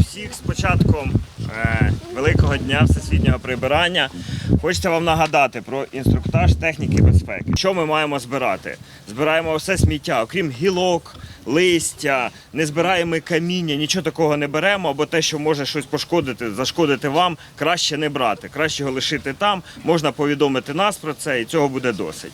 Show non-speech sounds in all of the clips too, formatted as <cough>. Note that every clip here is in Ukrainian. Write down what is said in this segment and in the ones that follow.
всіх з початком е, великого дня всесвітнього прибирання. Хочеться вам нагадати про інструктаж техніки безпеки. Що ми маємо збирати? Збираємо все сміття, окрім гілок, листя, не збираємо каміння, нічого такого не беремо, або те, що може щось пошкодити, зашкодити вам, краще не брати. Краще його лишити там. Можна повідомити нас про це, і цього буде досить.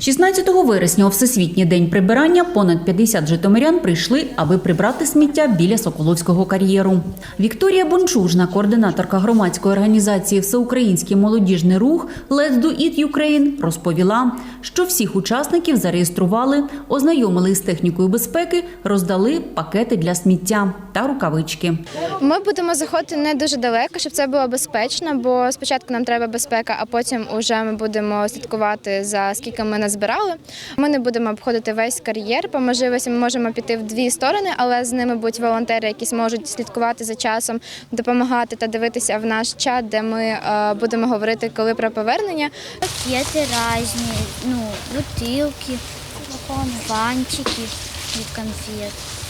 16 вересня у Всесвітній день прибирання понад 50 житомирян прийшли, аби прибрати сміття біля Соколовського кар'єру. Вікторія Бончужна, координаторка громадської організації Всеукраїнський молодіжний рух Let's Do It Ukraine, розповіла, що всіх учасників зареєстрували, ознайомили з технікою безпеки, роздали пакети для сміття та рукавички. Ми будемо заходити не дуже далеко, щоб це було безпечно, бо спочатку нам треба безпека, а потім вже ми будемо слідкувати за скільки ми назбирали. Ми не будемо обходити весь кар'єр. По можливості ми можемо піти в дві сторони, але з ними будуть волонтери, які зможуть слідкувати за часом, допомагати та дивитися в наш чат, де ми е, будемо говорити, коли про повернення. Пакети різні, ну, бутилки, банчики від конфет.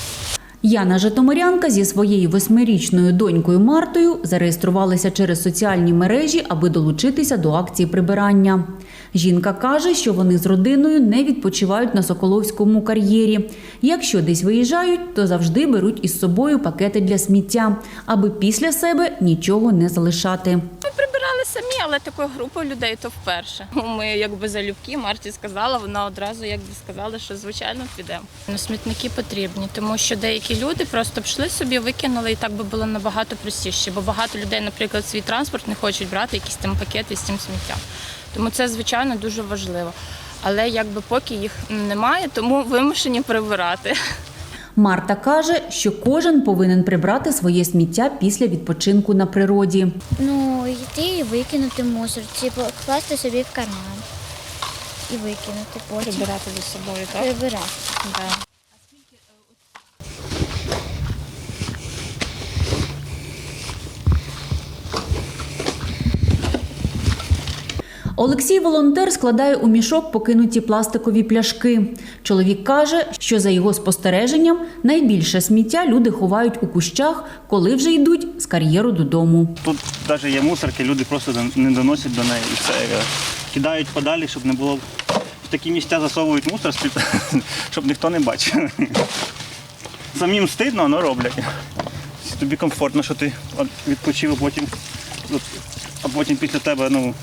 Яна Житомирянка зі своєю восьмирічною донькою Мартою зареєструвалися через соціальні мережі, аби долучитися до акції прибирання. Жінка каже, що вони з родиною не відпочивають на Соколовському кар'єрі. Якщо десь виїжджають, то завжди беруть із собою пакети для сміття, аби після себе нічого не залишати. Самі, але такою групою людей то вперше. <laughs> Ми якби залюбки, Марті сказала, вона одразу якби сказала, що звичайно підемо. Ну, смітники потрібні, тому що деякі люди просто пішли собі, викинули, і так би було набагато простіше. Бо багато людей, наприклад, свій транспорт не хочуть брати якісь там пакети з цим сміттям. Тому це звичайно дуже важливо. Але якби поки їх немає, тому вимушені прибирати. <laughs> Марта каже, що кожен повинен прибрати своє сміття після відпочинку на природі. Ну, йти і викинути мусор, чи покласти собі в карман і викинути потім. Прибирати за собою, так? Прибирати. Да. Олексій волонтер складає у мішок покинуті пластикові пляшки. Чоловік каже, що за його спостереженням найбільше сміття люди ховають у кущах, коли вже йдуть з кар'єру додому. Тут навіть є мусорки, люди просто не доносять до неї і все. е, Кидають подалі, щоб не було. В такі місця засовують мусор, <laughs> щоб ніхто не бачив. <laughs> Самим стидно, але роблять. Тобі комфортно, що ти відпочив, а потім, а потім після тебе ну,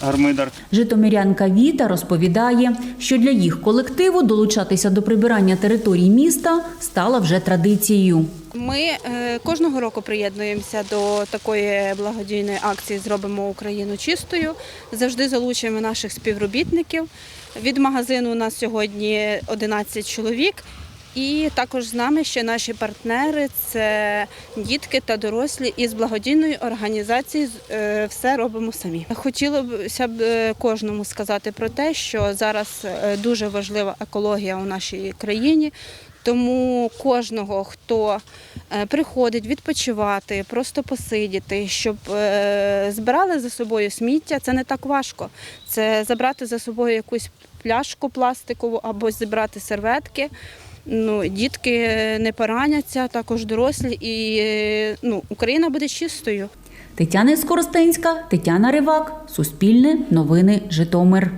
гармидар. Житомирянка Віта розповідає, що для їх колективу долучатися до прибирання територій міста стала вже традицією. Ми е, кожного року приєднуємося до такої благодійної акції Зробимо Україну чистою. Завжди залучуємо наших співробітників. Від магазину у нас сьогодні 11 чоловік. І також з нами ще наші партнери це дітки та дорослі із благодійної організації е, все робимо самі. Хотілося б е, кожному сказати про те, що зараз е, дуже важлива екологія у нашій країні. Тому кожного, хто приходить відпочивати, просто посидіти, щоб збирали за собою сміття, це не так важко. Це забрати за собою якусь пляшку пластикову або зібрати серветки. Ну, дітки не пораняться, також дорослі, і е, ну, Україна буде чистою. Тетяна Скоростенська, Тетяна Ривак, Суспільне, Новини, Житомир.